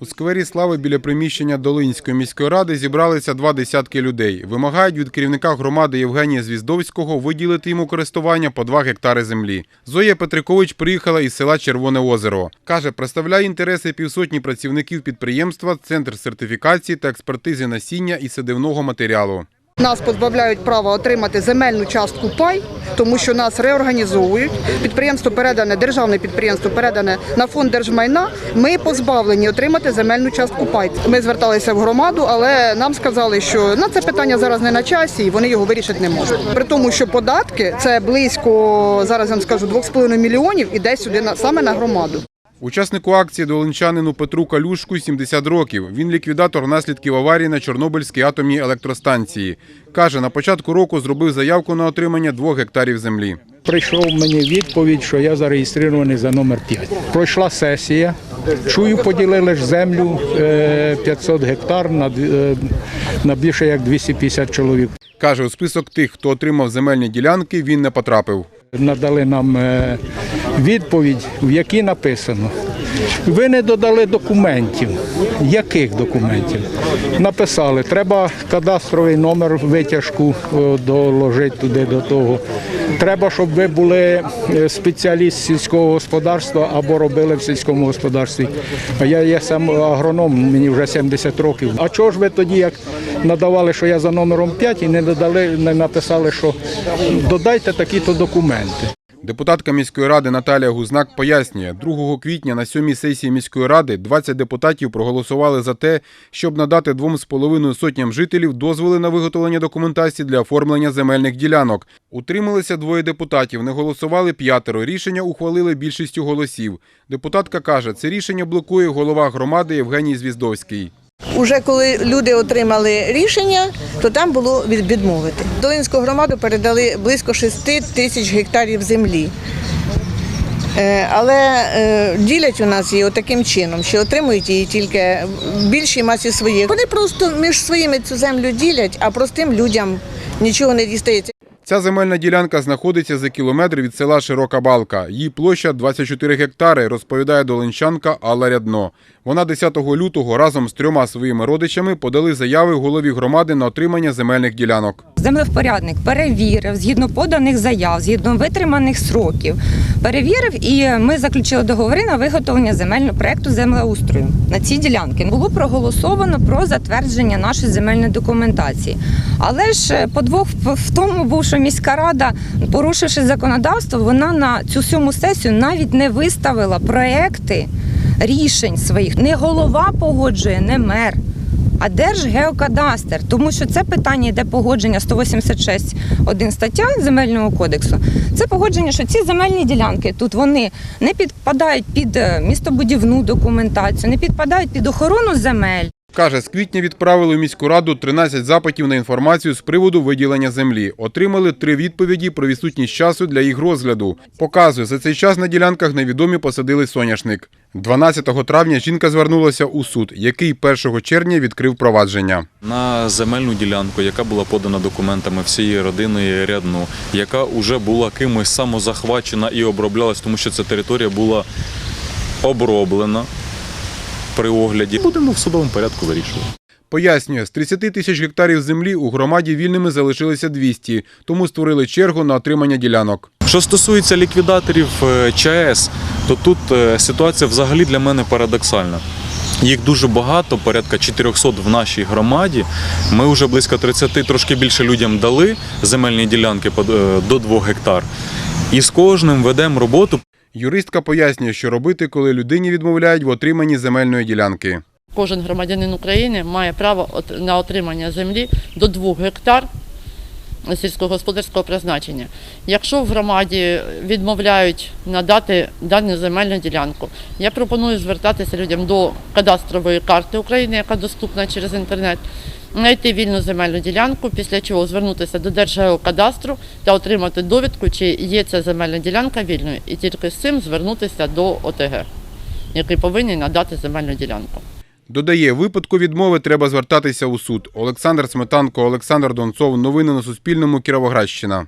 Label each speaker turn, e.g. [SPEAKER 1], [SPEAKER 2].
[SPEAKER 1] У сквері слави біля приміщення Долинської міської ради зібралися два десятки людей. Вимагають від керівника громади Євгенія Звіздовського виділити йому користування по два гектари землі. Зоя Петрикович приїхала із села Червоне озеро. Каже, представляє інтереси півсотні працівників підприємства, центр сертифікації та експертизи насіння і садивного матеріалу.
[SPEAKER 2] Нас позбавляють права отримати земельну частку пай, тому що нас реорганізовують. Підприємство передане, державне підприємство передане на фонд держмайна. Ми позбавлені отримати земельну частку пай. Ми зверталися в громаду, але нам сказали, що на це питання зараз не на часі, і вони його вирішити не можуть. При тому, що податки це близько зараз я вам скажу 2,5 мільйонів іде сюди саме на громаду.
[SPEAKER 1] Учаснику акції долинчанину Петру Калюшку 70 років. Він ліквідатор наслідків аварії на Чорнобильській атомній електростанції. Каже, на початку року зробив заявку на отримання двох гектарів землі.
[SPEAKER 3] Прийшов мені відповідь, що я зареєстрований за номер 5. Пройшла сесія. Чую, поділили ж землю е, 500 гектар на, е, на більше як 250 чоловік.
[SPEAKER 1] Каже, у список тих, хто отримав земельні ділянки, він не потрапив.
[SPEAKER 3] Надали нам е, відповідь, в якій написано. Ви не додали документів. Яких документів? Написали, треба кадастровий номер витяжку е, доложити туди до того. Треба, щоб ви були е, спеціаліст сільського господарства або робили в сільському господарстві. А я є сам агроном, мені вже 70 років. А чого ж ви тоді, як надавали, що я за номером 5 і не додали, не написали, що додайте такі-то документи.
[SPEAKER 1] Депутатка міської ради Наталія Гузнак пояснює, 2 квітня на сьомій сесії міської ради 20 депутатів проголосували за те, щоб надати двом з половиною сотням жителів дозволи на виготовлення документації для оформлення земельних ділянок. Утрималися двоє депутатів, не голосували п'ятеро. Рішення ухвалили більшістю голосів. Депутатка каже, це рішення блокує голова громади Євгеній Звіздовський.
[SPEAKER 4] Уже коли люди отримали рішення, то там було відмовити. Долинську громаду передали близько 6 тисяч гектарів землі. Е, Але е, ділять у нас її таким чином, що отримують її тільки в більшій масі своїх. Вони просто між своїми цю землю ділять, а простим людям нічого не дістається.
[SPEAKER 1] Ця земельна ділянка знаходиться за кілометр від села Широка Балка. Її площа 24 гектари, розповідає долинчанка Алла Рядно. Вона 10 лютого разом з трьома своїми родичами подали заяви голові громади на отримання земельних ділянок.
[SPEAKER 5] Землевпорядник перевірив згідно поданих заяв, згідно витриманих сроків. Перевірив, і ми заключили договори на виготовлення земельного проекту землеустрою на ці ділянки. Було проголосовано про затвердження нашої земельної документації. Але ж е, подвох в тому був, що міська рада, порушивши законодавство, вона на цю сьому сесію навіть не виставила проекти рішень своїх. Не голова погоджує, не мер. А Держгеокадастр, тому що це питання йде погодження 186.1 стаття земельного кодексу. Це погодження, що ці земельні ділянки тут вони не підпадають під е, містобудівну документацію, не підпадають під охорону земель.
[SPEAKER 1] Каже, з квітня відправили у міську раду 13 запитів на інформацію з приводу виділення землі. Отримали три відповіді про відсутність часу для їх розгляду. Показує, за цей час на ділянках невідомі посадили соняшник. 12 травня жінка звернулася у суд, який 1 червня відкрив провадження.
[SPEAKER 6] на земельну ділянку, яка була подана документами всієї родини рядну, яка вже була кимось самозахвачена і оброблялась, тому що ця територія була оброблена при огляді. Будемо в судовому порядку вирішувати.
[SPEAKER 1] Пояснює, з 30 тисяч гектарів землі у громаді вільними залишилося 200, тому створили чергу на отримання ділянок.
[SPEAKER 6] Що стосується ліквідаторів е, ЧАЕС, то тут е, ситуація взагалі для мене парадоксальна. Їх дуже багато, порядка 400 в нашій громаді. Ми вже близько 30, трошки більше людям дали земельні ділянки е, до 2 гектар. І з кожним ведемо роботу.
[SPEAKER 1] Юристка пояснює, що робити, коли людині відмовляють в отриманні земельної ділянки.
[SPEAKER 7] Кожен громадянин України має право на отримання землі до 2 гектар сільськогосподарського призначення. Якщо в громаді відмовляють надати дану земельну ділянку, я пропоную звертатися людям до кадастрової карти України, яка доступна через інтернет, знайти вільну земельну ділянку, після чого звернутися до Держгеокадастру та отримати довідку, чи є ця земельна ділянка вільною, і тільки з цим звернутися до ОТГ, який повинен надати земельну ділянку.
[SPEAKER 1] Додає, випадку відмови треба звертатися у суд. Олександр Сметанко, Олександр Донцов. Новини на Суспільному. Кіровоградщина.